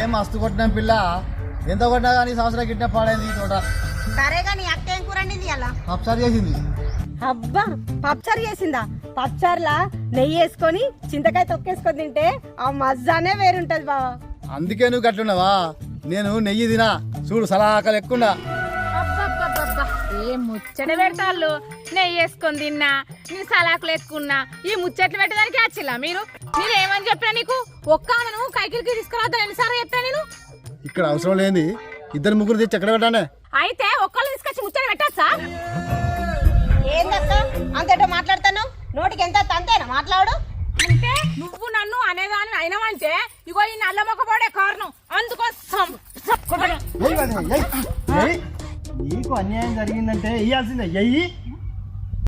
ఏ మస్తు కొట్టినాం పిల్ల? ఎంత కొట్టినా కానీ సంవత్సరం గిట్టిన పాడైంది ఈ తోట. సరేగా నీ అక్క ఏం కూర వండింది అలా ఒకసారి చేసింది. అబ్బా పప్చారు చేసిందా? పప్చారులా నెయ్యి వేసుకొని చింతకాయ తొక్కేసుకొని తింటే ఆ మజానే వేరుంటది బావా. అందుకే నువ్వు గట్లున్నావా? నేను నెయ్యి తినా. చూడు సలాకలు అబ్బబ్బబ్బబ్బా ఏ ముచ్చట పెడతాళ్ళు? నెయ్యి వేసుకొని తిన్నా. నీ సలాకులు ఎక్కున్నా ఈ ముచ్చట్లు పెట్టడానికి వచ్చిలా మీరు? నేను ఏమని చెప్పినా నీకు? ఒక్క ఆమెను కైకిలికి తీసుకురావద్దని ఎన్నిసార్లు చెప్పా నేను? ఇక్కడ అవసరం లేని ఇద్దరు ముగ్గురు తెచ్చి ఎక్కడ పెట్టానే అయితే ఒక్కళ్ళు తీసుకొచ్చి ముచ్చట పెట్టచ్చా? ఏందక్క? అంతటో మాట్లాడతాను నోటికి ఎంత అంతేనా మాట్లాడు. అంటే నువ్వు నన్ను అనేదాన్ని అయినావంటే ఇగో ఈ నల్ల మొక్క పడే కారణం అందుకోసం. నీకు అన్యాయం జరిగిందంటే ఇయ్యాల్సిందే. ఎయ్యి